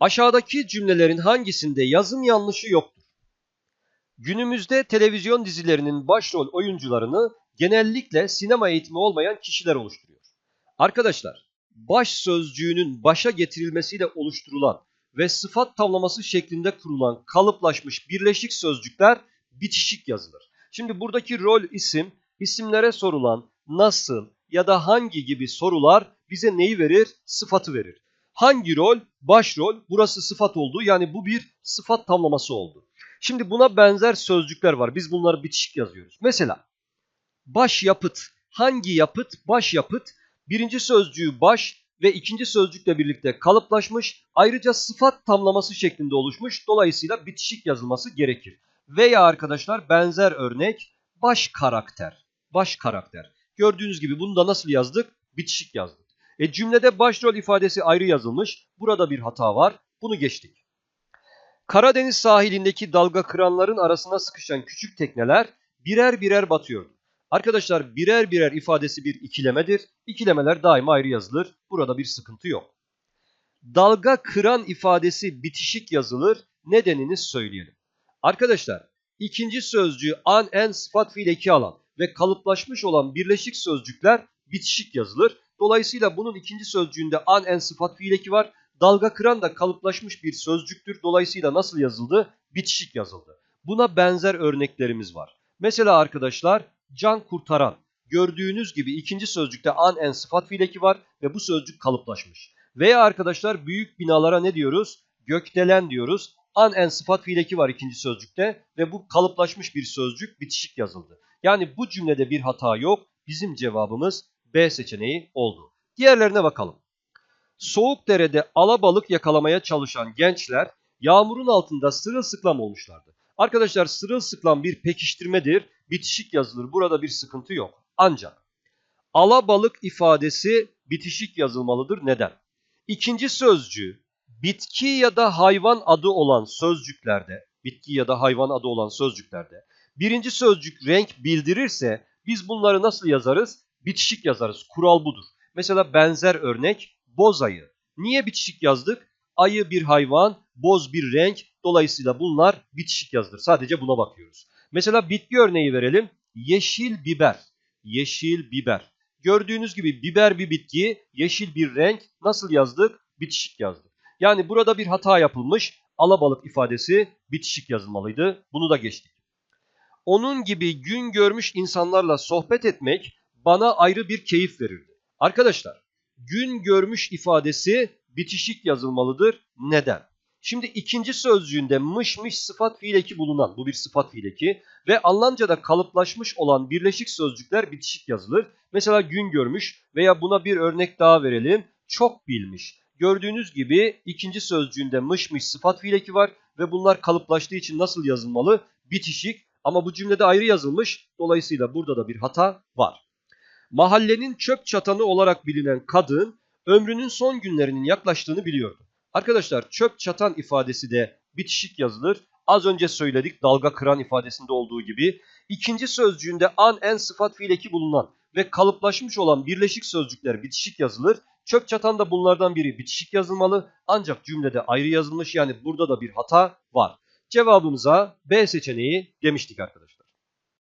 Aşağıdaki cümlelerin hangisinde yazım yanlışı yoktur? Günümüzde televizyon dizilerinin başrol oyuncularını genellikle sinema eğitimi olmayan kişiler oluşturuyor. Arkadaşlar, baş sözcüğünün başa getirilmesiyle oluşturulan ve sıfat tamlaması şeklinde kurulan kalıplaşmış birleşik sözcükler bitişik yazılır. Şimdi buradaki rol isim, isimlere sorulan nasıl ya da hangi gibi sorular bize neyi verir? Sıfatı verir. Hangi rol? Başrol. Burası sıfat oldu. Yani bu bir sıfat tamlaması oldu. Şimdi buna benzer sözcükler var. Biz bunları bitişik yazıyoruz. Mesela baş yapıt. Hangi yapıt? Baş yapıt. Birinci sözcüğü baş ve ikinci sözcükle birlikte kalıplaşmış. Ayrıca sıfat tamlaması şeklinde oluşmuş. Dolayısıyla bitişik yazılması gerekir. Veya arkadaşlar benzer örnek baş karakter. Baş karakter. Gördüğünüz gibi bunu da nasıl yazdık? Bitişik yazdık. E cümlede başrol ifadesi ayrı yazılmış. Burada bir hata var. Bunu geçtik. Karadeniz sahilindeki dalga kıranların arasına sıkışan küçük tekneler birer birer batıyor. Arkadaşlar birer birer ifadesi bir ikilemedir. İkilemeler daima ayrı yazılır. Burada bir sıkıntı yok. Dalga kıran ifadesi bitişik yazılır. Nedenini söyleyelim. Arkadaşlar ikinci sözcüğü an en sıfat fiil eki alan ve kalıplaşmış olan birleşik sözcükler bitişik yazılır. Dolayısıyla bunun ikinci sözcüğünde an en sıfat fiil var. Dalga kıran da kalıplaşmış bir sözcüktür. Dolayısıyla nasıl yazıldı? Bitişik yazıldı. Buna benzer örneklerimiz var. Mesela arkadaşlar can kurtaran. Gördüğünüz gibi ikinci sözcükte an en sıfat fiil var ve bu sözcük kalıplaşmış. Veya arkadaşlar büyük binalara ne diyoruz? Gökdelen diyoruz. An en sıfat fiil var ikinci sözcükte ve bu kalıplaşmış bir sözcük bitişik yazıldı. Yani bu cümlede bir hata yok. Bizim cevabımız B seçeneği oldu. Diğerlerine bakalım. Soğuk derede alabalık yakalamaya çalışan gençler yağmurun altında sırılsıklam olmuşlardı. Arkadaşlar sırılsıklam bir pekiştirmedir. Bitişik yazılır. Burada bir sıkıntı yok. Ancak alabalık ifadesi bitişik yazılmalıdır. Neden? İkinci sözcüğü bitki ya da hayvan adı olan sözcüklerde, bitki ya da hayvan adı olan sözcüklerde birinci sözcük renk bildirirse biz bunları nasıl yazarız? Bitişik yazarız. Kural budur. Mesela benzer örnek boz ayı. Niye bitişik yazdık? Ayı bir hayvan, boz bir renk. Dolayısıyla bunlar bitişik yazılır. Sadece buna bakıyoruz. Mesela bitki örneği verelim. Yeşil biber. Yeşil biber. Gördüğünüz gibi biber bir bitki, yeşil bir renk. Nasıl yazdık? Bitişik yazdık. Yani burada bir hata yapılmış. Alabalık ifadesi bitişik yazılmalıydı. Bunu da geçtik. Onun gibi gün görmüş insanlarla sohbet etmek bana ayrı bir keyif verirdi. Arkadaşlar gün görmüş ifadesi bitişik yazılmalıdır. Neden? Şimdi ikinci sözcüğünde mış mış sıfat fiil eki bulunan bu bir sıfat fiil eki ve Almanca'da kalıplaşmış olan birleşik sözcükler bitişik yazılır. Mesela gün görmüş veya buna bir örnek daha verelim. Çok bilmiş. Gördüğünüz gibi ikinci sözcüğünde mış mış sıfat fiil eki var ve bunlar kalıplaştığı için nasıl yazılmalı? Bitişik ama bu cümlede ayrı yazılmış. Dolayısıyla burada da bir hata var. Mahallenin çöp çatanı olarak bilinen kadın ömrünün son günlerinin yaklaştığını biliyordu. Arkadaşlar çöp çatan ifadesi de bitişik yazılır. Az önce söyledik dalga kıran ifadesinde olduğu gibi. İkinci sözcüğünde an en sıfat fiil eki bulunan ve kalıplaşmış olan birleşik sözcükler bitişik yazılır. Çöp çatan da bunlardan biri bitişik yazılmalı ancak cümlede ayrı yazılmış yani burada da bir hata var. Cevabımıza B seçeneği demiştik arkadaşlar.